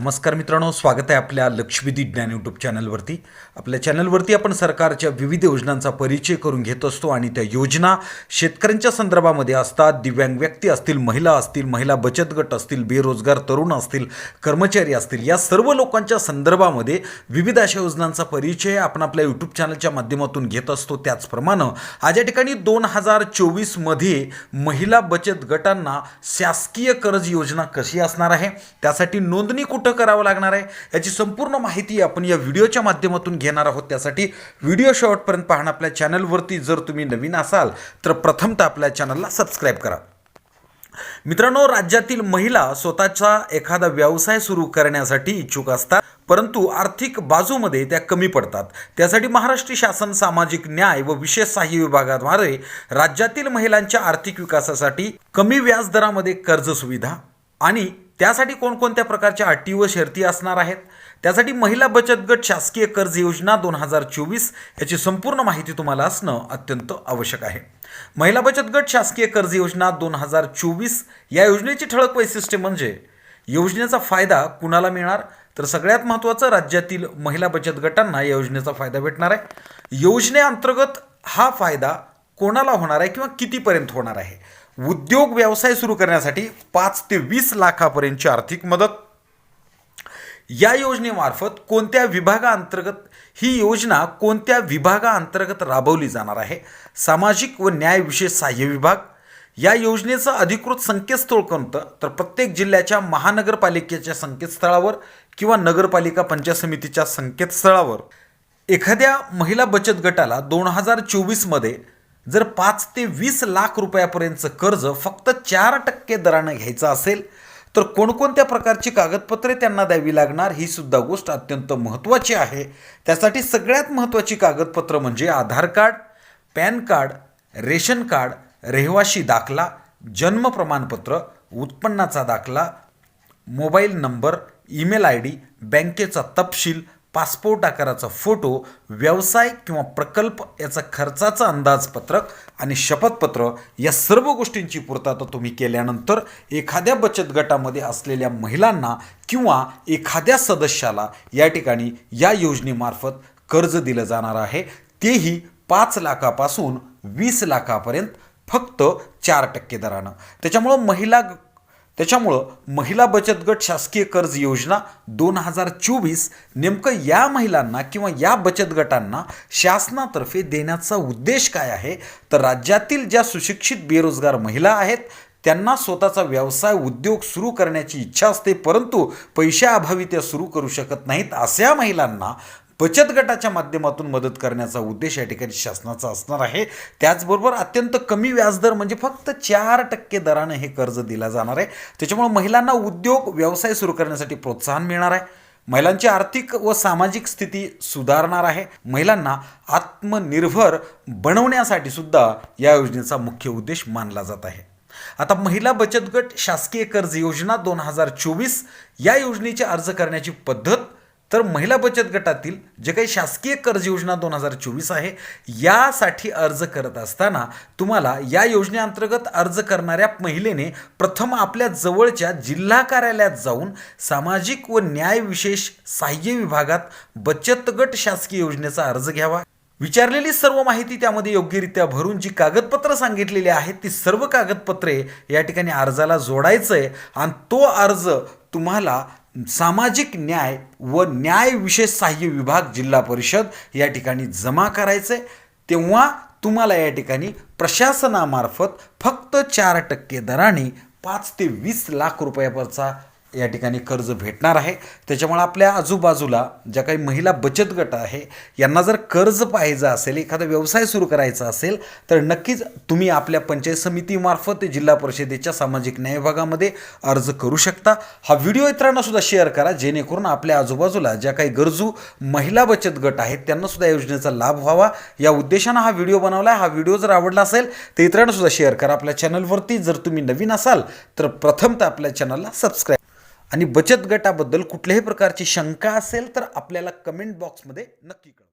नमस्कार मित्रांनो स्वागत आहे आपल्या लक्षवेधी ज्ञान यूट्यूब चॅनलवरती. आपल्या चॅनलवरती आपण सरकारच्या विविध योजनांचा परिचय करून घेत असतो आणि त्या योजना शेतकऱ्यांच्या संदर्भामध्ये असतात. दिव्यांग व्यक्ती असतील महिला असतील महिला बचत गट असतील बेरोजगार तरुण असतील कर्मचारी असतील या सर्व लोकांच्या संदर्भामध्ये विविध अशा योजनांचा परिचय आपण आपल्या यूट्यूब चॅनलच्या माध्यमातून घेत असतो. त्याचप्रमाणे आज या ठिकाणी दोन हजार चोवीसमध्ये महिला बचत गटांना शासकीय कर्ज योजना कशी असणार आहे? त्यासाठी नोंदणी कुठे करावं लागणार आहे याची संपूर्ण माहिती आपण या व्हिडिओच्या माध्यमातून घेणार आहोत. त्यासाठी व्हिडिओ शेवटपर्यंत पाहणं आपल्या चॅनलवरती जर तुम्ही नवीन असाल तर प्रथमतः आपल्या चॅनलला सबस्क्राईब करा. मित्रांनो राज्यातील महिला स्वतःचा एखादा व्यवसाय सुरू करण्यासाठी इच्छुक असतात परंतु आर्थिक बाजूमध्ये त्या कमी पडतात. त्यासाठी महाराष्ट्र शासन सामाजिक न्याय व विशेष सहाय्य विभागाद्वारे राज्यातील महिलांच्या आर्थिक विकासासाठी कमी व्याजदरामध्ये कर्ज सुविधा आणि त्यासाठी कोणकोणत्या प्रकारच्या अटी व शर्ती असणार आहेत? त्यासाठी महिला बचत गट शासकीय कर्ज योजना दोन हजार चोवीस याची संपूर्ण माहिती तुम्हाला असणं अत्यंत आवश्यक आहे. महिला बचत गट शासकीय कर्ज योजना दोन हजार चोवीस या योजनेची ठळक वैशिष्ट्ये म्हणजे योजनेचा फायदा कुणाला मिळणार? तर सगळ्यात महत्त्वाचं राज्यातील महिला बचत गटांना या योजनेचा फायदा भेटणार आहे. योजनेअंतर्गत हा फायदा कोणाला होणार आहे किंवा कितीपर्यंत होणार आहे? उद्योग व्यवसाय सुरू करण्यासाठी पाच ते वीस लाखापर्यंतची आर्थिक मदत. या योजनेमार्फत कोणत्या विभागाअंतर्गत ही योजना कोणत्या विभागाअंतर्गत राबवली जाणार आहे? सामाजिक व न्याय सहाय्य विभाग. या योजनेचं अधिकृत संकेतस्थळ कोणतं? तर प्रत्येक जिल्ह्याच्या महानगरपालिकेच्या संकेतस्थळावर किंवा नगरपालिका पंचायत समितीच्या संकेतस्थळावर. एखाद्या महिला बचत गटाला दोन हजार चोवीसमध्ये जर पाच ते वीस लाख रुपयापर्यंतचं कर्ज फक्त चार टक्के दरानं घ्यायचं असेल तर कोणकोणत्या प्रकारची कागदपत्रे त्यांना द्यावी लागणार ही सुद्धा गोष्ट अत्यंत महत्त्वाची आहे. त्यासाठी सगळ्यात महत्त्वाची कागदपत्र म्हणजे Aadhaar card PAN card ration card रहिवाशी दाखला जन्म प्रमाणपत्र उत्पन्नाचा दाखला mobile number email I D बँकेचा तपशील पासपोर्ट आकाराचा फोटो व्यवसाय किंवा प्रकल्प याचा खर्चाचं अंदाजपत्रक आणि शपथपत्र या सर्व गोष्टींची पूर्तता तुम्ही केल्यानंतर एखाद्या बचत गटामध्ये असलेल्या महिलांना किंवा एखाद्या सदस्याला या ठिकाणी या योजनेमार्फत कर्ज दिलं जाणार आहे. तेही पाच लाखापासून वीस लाखापर्यंत फक्त चार टक्के दरानं. त्याच्यामुळं महिला त्याच्यामुळं महिला बचत गट शासकीय कर्ज योजना दोन हजार चोवीस नेमकं या महिलांना किंवा या बचत गटांना शासनातर्फे देण्याचा उद्देश काय आहे? तर राज्यातील ज्या सुशिक्षित बेरोजगार महिला आहेत त्यांना स्वतःचा व्यवसाय उद्योग सुरू करण्याची इच्छा असते परंतु पैशाअभावी त्या सुरू करू शकत नाहीत. अशा महिलांना बचत गटाच्या माध्यमातून मदत करण्याचा उद्देश या ठिकाणी शासनाचा असणार आहे. त्याचबरोबर अत्यंत कमी व्याजदर म्हणजे फक्त चार टक्के दरानं हे कर्ज दिला जाणार आहे. त्याच्यामुळे महिलांना उद्योग व्यवसाय सुरू करण्यासाठी प्रोत्साहन मिळणार आहे. महिलांची आर्थिक व सामाजिक स्थिती सुधारणार आहे. महिलांना आत्मनिर्भर बनवण्यासाठी सुद्धा या योजनेचा मुख्य उद्देश मानला जात आहे. आता महिला बचत गट शासकीय कर्ज योजना दोन हजार चोवीस या योजनेचे अर्ज करण्याची पद्धत तर महिला बचत गटातील जे काही शासकीय कर्ज योजना दोन हजार चोवीस आहे यासाठी अर्ज करत असताना तुम्हाला या योजनेअंतर्गत अर्ज करणाऱ्या महिलेने प्रथम आपल्या जवळच्या जिल्हा कार्यालयात जाऊन सामाजिक व न्याय विशेष सहाय्य विभागात बचत गट शासकीय योजनेचा अर्ज घ्यावा. विचारलेली सर्व माहिती त्यामध्ये योग्यरित्या भरून जी कागदपत्रं सांगितलेली आहेत ती सर्व कागदपत्रे या ठिकाणी अर्जाला जोडायचं आहे आणि तो अर्ज तुम्हाला सामाजिक न्याय व न्याय विशेष सहाय्य विभाग जिल्हा परिषद या ठिकाणी जमा करायचं आहे तेव्हा तुम्हाला या ठिकाणी प्रशासनामार्फत फक्त चार टक्के दराने पाच ते वीस लाख रुपयाचा या ठिकाणी कर्ज भेटणार आहे. त्याच्यामुळे आपल्या आजूबाजूला ज्या काही महिला बचत गट आहे यांना जर कर्ज पाहिजे असेल एखादा व्यवसाय सुरू करायचा असेल तर नक्कीच तुम्ही आपल्या पंचायत समितीमार्फत जिल्हा परिषदेच्या सामाजिक न्याय विभागामध्ये अर्ज करू शकता. हा व्हिडिओ इतरांना सुद्धा शेअर करा जेणेकरून आपल्या आजूबाजूला ज्या काही गरजू महिला बचत गट आहेत त्यांना सुद्धा योजनेचा लाभ व्हावा. या उद्देशानं हा व्हिडिओ बनवला आहे हा व्हिडिओ जर आवडला असेल तर इतरांना सुद्धा शेअर करा. आपल्या चॅनलवरती जर तुम्ही नवीन असाल तर प्रथमतः आपल्या चॅनलला सबस्क्राईब आणि बचत गटाबद्दल कुठल्याही प्रकारची शंका असेल तर आपल्याला कमेंट बॉक्समध्ये नक्की कळवा.